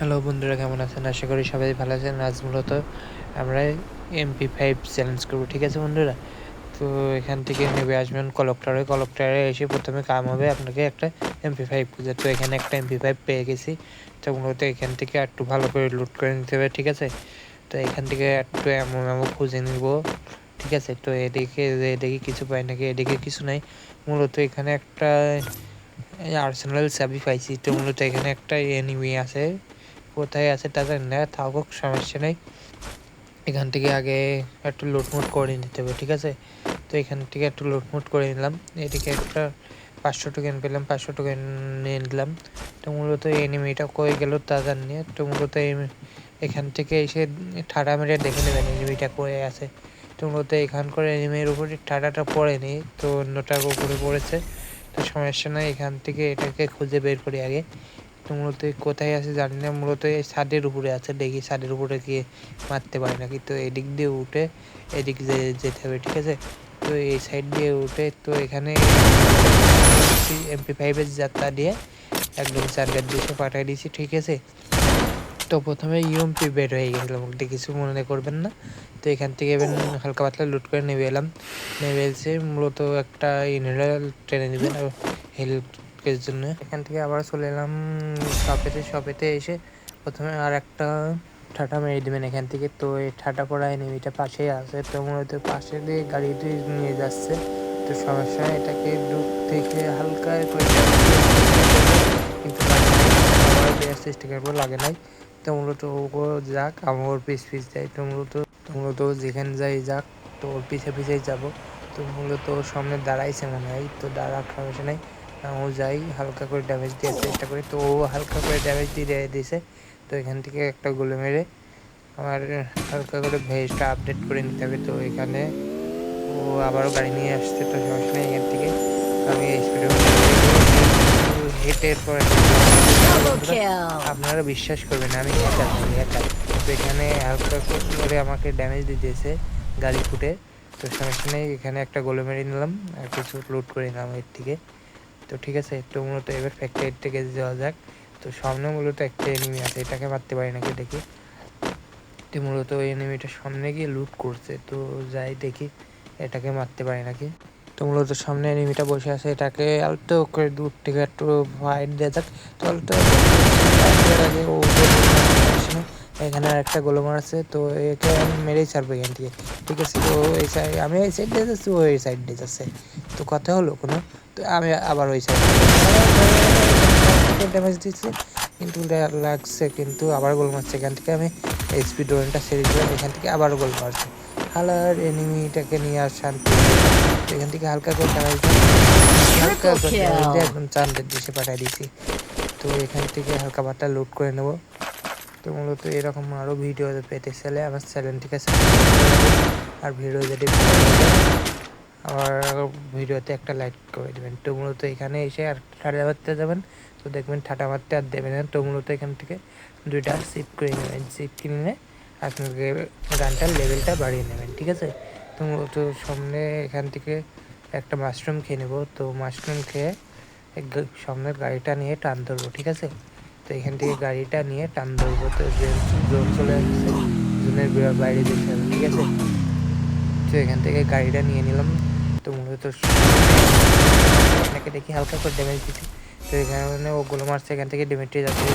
Hello বন্ধুরা, কেমন আছেন? আশা করি সবাই ভালো আছেন। আজ মূলত আমরা এমপি ফাইভ চ্যালেঞ্জ করব, ঠিক আছে বন্ধুরা? তো এখান থেকে নেবে আসবেন কলকটারে কলকটারে এসে প্রথমে কাম হবে আপনাকে একটা এমপি ফাইভ খুঁজে। তো এখানে একটা এমপি ফাইভ পেয়ে গেছি। তো মূলত এখান থেকে একটু ভালো করে লুট করে নিতে হবে, ঠিক আছে? তো এখান থেকে একটু এমন এমন খুঁজে নিব, ঠিক আছে? তো এদিকে এদিকে কিছু পাই নাকি? এদিকে কিছু নাই। মূলত এখানে একটা আর্সেনাল চাবি পাইছি। তো মূলত এখানে একটা এনিমি আছে। কোথায় আছে তা জানি না, থাকুক, সমস্যা নেই। এখান থেকে আগে একটু লুটমুট করে নিতে হবে, ঠিক আছে? তো এখান থেকে একটু লুটমুট করে নিলাম। এদিকে একটা পাঁচশো টোকেন পেলাম, পাঁচশো টোকেন নিয়ে নিলাম। তো মূলত এনিমিটা কয়ে গেল তা জানি তো মূলত এখান থেকে এসে ঠাডা মেরে দেখে নেবেন এনিমিটা কয়ে আছে। তো মূলত এখানকার এনিমির উপরে ঠাডাটা পড়েনি তো অন্যটার উপরে পড়েছে। তো সমস্যা নাই, এখান থেকে এটাকে খুঁজে বের করি আগে। তো মূলত কোথায় আছে জানি না, মূলত এই ছাদের উপরে আছে, দেখি ছাদের উপরে গিয়ে মারতে পারি নাকি। তো এদিক দিয়ে উঠে, এদিক যেতে হবে, ঠিক আছে? তো এই সাইড দিয়ে উঠে, তো এখানে এমপি ফাইভের যাত্রা দিয়ে একদম চার্জার দিয়ে পাঠিয়ে দিয়েছি, ঠিক আছে? তো প্রথমে ইউএমপি বের হয়ে গেছিলাম ওটা কিছু মনে করবেন না। তো এখান থেকে এবার হালকা পাতলা লুট করে নেবে এলাম। নেবে এসে মূলত একটা ইনহেলার ট্রেনে নেবেন হেল্প কেসের জন্য। এখান থেকে আবার চলে এলাম শপেতে। শপেতে এসে প্রথমে আর একটা ঠাটা মেরে দেবেন এখান থেকে। তো এই ঠাটা পড়া এনিমিটা পাশেই আছে। তো মূলত পাশে দিয়ে গাড়িটি নিয়ে যাচ্ছে। তো সমস্যা এটাকে দূর থেকে হালকা কিন্তু চেষ্টা করব, লাগে নাই। তো মূলত ও যাক আমার পিস পিস যায় তো মূলত মূলত যেখানে যাই যাক, তো ওর পিছে পিছেই যাব। তো মূলত ওর সামনে দাঁড়াইছে মনে হয়। তো দাঁড়ার সমস্যা নেই। ও যাই হালকা করে ড্যামেজ দেওয়ার চেষ্টা করি। তো ও হালকা করে ড্যামেজ দিয়ে দিয়েছে। তো এখান থেকে একটা গুলো মেরে আমার হালকা করে ভেজটা আপডেট করে নিতে হবে। তো এখানে ও আবারও গাড়ি নিয়ে আসছে তো সমস্যা নেই এখান থেকে। আমি এই স্পিডে হেটের পরে আপনারা বিশ্বাস করবেন আমি একা একা। তো এখানে হালকা করে আমাকে ড্যামেজ দিয়ে দিয়েছে গাড়ি ফুটে। তো সমস্যা নেই এখানে একটা গোলে মেরে নিলাম আর কিছু লুট করে নিলাম এর থেকে। তো ঠিক আছে, তো মূলত এবার ফ্যাক্টরি থেকে যাওয়া যাক। তো সামনে মূলত একটা এনিমি আছে, এটাকে মারতে পারি নাকি দেখি? তো মূলত ওই এনিমিটা সামনে গিয়ে লুট করছে, তো যাই দেখি এটাকে মারতে পারি নাকি? তো মূলত সামনে এনিমিটা বসে আছে, এটাকে আলতো করে দূর থেকে একটু ফাইট দেওয়া যাক। তো আলতো আগে ও এখানে একটা গোলো মারছে তো একে আমি মেরেই ছাড়বো এখান থেকে। ঠিক আছে, তো এই সাইড আমি এই সাইড দিয়ে যাচ্ছি, ও এই সাইড দিয়ে যাচ্ছে। তো কথা হলো কোনো? তো আমি আবার ওই সাইড ড্যামেজ দিচ্ছি কিন্তু লাগছে কিন্তু আবার গোল মারছে। এখান থেকে আমি এইচপি ড্রোনটা ছেড়ে দিলাম এখান থেকে আবার গোল মারছে। হালার এনিমিটাকে নিয়ে আর শান্তি এখান থেকে হালকা করে ড্যামেজ হালকা করে একদম চান্দের দিশে পাঠিয়ে দিয়েছি। তো এখান থেকে হালকা পাতা লোড করে নেব। তো মূলত এরকম আরও ভিডিও পেতে চাইলে আমার চ্যানেলটিকে আর ভিডিও যদি আমার ভিডিওতে একটা লাইক করে দেবেন। তো এখানে এসে আর ঠাটা মারতে যাবেন। তো দেখবেন ঠাটা মারতে আর দেবেন না। তো এখান থেকে দুইটা সিপ করে নেবেন। সিপ কিনে নিয়ে আপনাকে গানটার লেভেলটা বাড়িয়ে নেবেন, ঠিক আছে? তো সামনে এখান থেকে একটা মাশরুম খেয়ে নেব। তো মাশরুম খেয়ে সামনের গাড়িটা নিয়ে টান ধরবো, ঠিক আছে? তো এখান থেকে গাড়িটা নিয়ে টান ধরবো। তো জোন চলে আসছে জোনের বাইরে যেতে হবে ঠিক আছে? তো এখান থেকে গাড়িটা নিয়ে নিলাম। তো আপনাকে দেখি হালকা করে ড্যামেজ দিচ্ছি তো এখানে ওগুলো মারছে এখান থেকে ড্যামেজটি যাচ্ছে।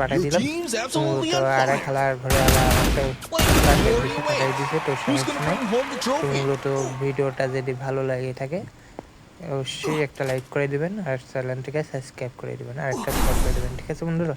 পাঠাই দিলাম তো আর খেলার ঘরে পাঠাই দিছে তো সমস্যা নেই। মূলত ভিডিওটা যদি ভালো লাগে থাকে অবশ্যই একটা লাইক করে দিবেন আর চ্যানেলটিকে সাবস্ক্রাইব করে দিবেন আর একটা করে দেবেন ঠিক আছে বন্ধুরা?